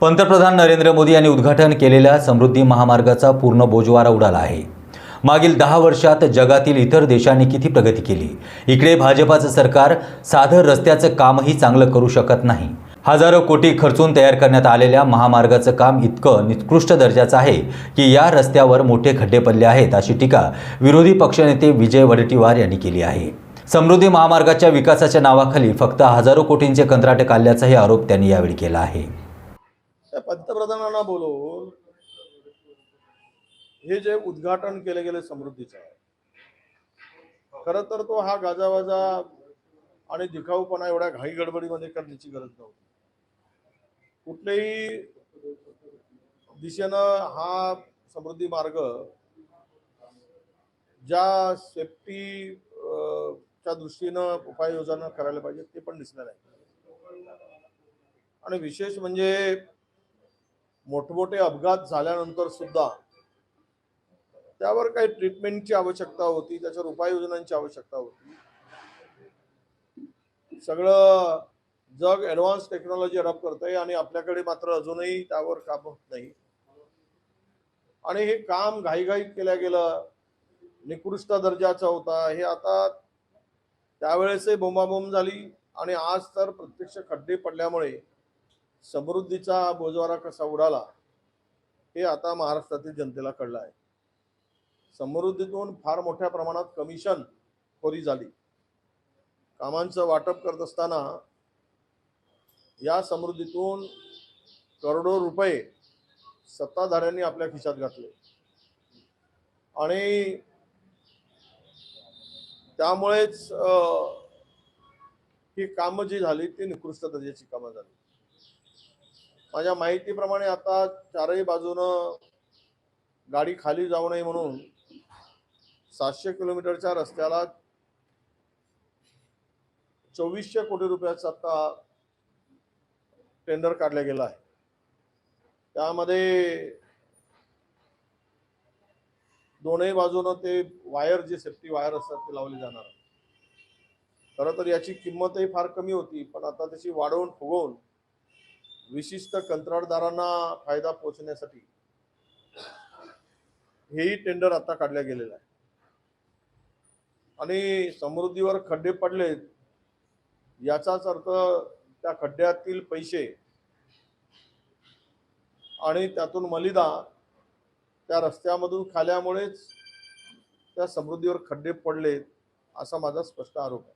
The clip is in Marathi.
पंतप्रधान नरेंद्र मोदी यांनी उद्घाटन केलेल्या समृद्धी महामार्गाचा पूर्ण बोजवारा उडाला आहे. मागील दहा वर्षात जगातील इतर देशांनी किती प्रगती केली? इकडे भाजपाचं सरकार साधं रस्त्याचं कामही चांगलं करू शकत नाही. हजारो कोटी खर्चून तयार करण्यात आलेल्या महामार्गाचं काम इतकं निकृष्ट दर्जाचं आहे की या रस्त्यावर मोठे खड्डे पडले आहेत अशी टीका विरोधी पक्षनेते विजय वडेट्टीवार यांनी केली आहे. समृद्धी महामार्गाच्या विकासाच्या नावाखाली फक्त हजारो कोटींचे कंत्राटे काढल्याचाही आरोप त्यांनी यावेळी केला आहे. पंतप्रधानांना बोलवून हे जे उद्घाटन केले गेले समृद्धीचं आहे खरं तर तो हा गाजावाजा आणि दिखाऊपणा एवढ्या घाई गडबडीमध्ये करण्याची गरज नव्हती. कुठल्याही दिशेनं हा समृद्धी मार्ग ज्या सेफ्टी च्या दृष्टीनं उपाययोजना करायला पाहिजे ते पण दिसणार नाही. आणि विशेष म्हणजे मोठमोठे अपघात झाल्यानंतर सुद्धा त्यावर काही ट्रीटमेंटची आवश्यकता होती त्याच्यावर उपाययोजनांची आवश्यकता होती. सगळं जग ऍडव्हान्स टेक्नॉलॉजी अडॉप्ट करतंय आणि आपल्याकडे मात्र अजूनही त्यावर काम होत नाही. आणि हे काम घाईघाईत केलं गेलं निकृष्ट दर्जाचा होता हे आता त्यावेळेसही बोंबाबोंब झाली आणि आज तर प्रत्यक्ष खड्डे पडल्यामुळे समृद्धीचा बोजवारा कसा उडाला हे आता महाराष्ट्रातील जनतेला कळलं आहे. समृद्धीतून फार मोठ्या प्रमाणात कमिशन खोरी झाली. कामांचं वाटप करत असताना या समृद्धीतून करोडो रुपये सत्ताधाऱ्यांनी आपल्या खिशात घातले. आणि त्यामुळेच ही कामं जी झाली ती निकृष्ट दर्जाची कामं झाली. माझ्या माहितीप्रमाणे आता चारही बाजूनं गाडी खाली जाऊ नये म्हणून सातशे किलोमीटरच्या रस्त्याला चोवीसशे कोटी रुपयाचा आता टेंडर काढला गेला आहे. त्यामध्ये दोनही बाजूनं ते वायर जे सेफ्टी वायर असतात ते लावले जाणार. खरं तर याची किंमतही फार कमी होती पण आता त्याची वाढवून फुगवून विशिष्ट कंत्राटदारांना फायदा पोहोचण्यासाठी हेही टेंडर आता काढल्या गेलेलं आहे आणि समृद्धीवर खड्डे पडलेत याचाच अर्थ त्या खड्ड्यातील पैसे आणि त्यातून मलिदा त्या रस्त्यामधून खाल्यामुळेच त्या समृद्धीवर खड्डे पडलेत असा माझा स्पष्ट आरोप आहे.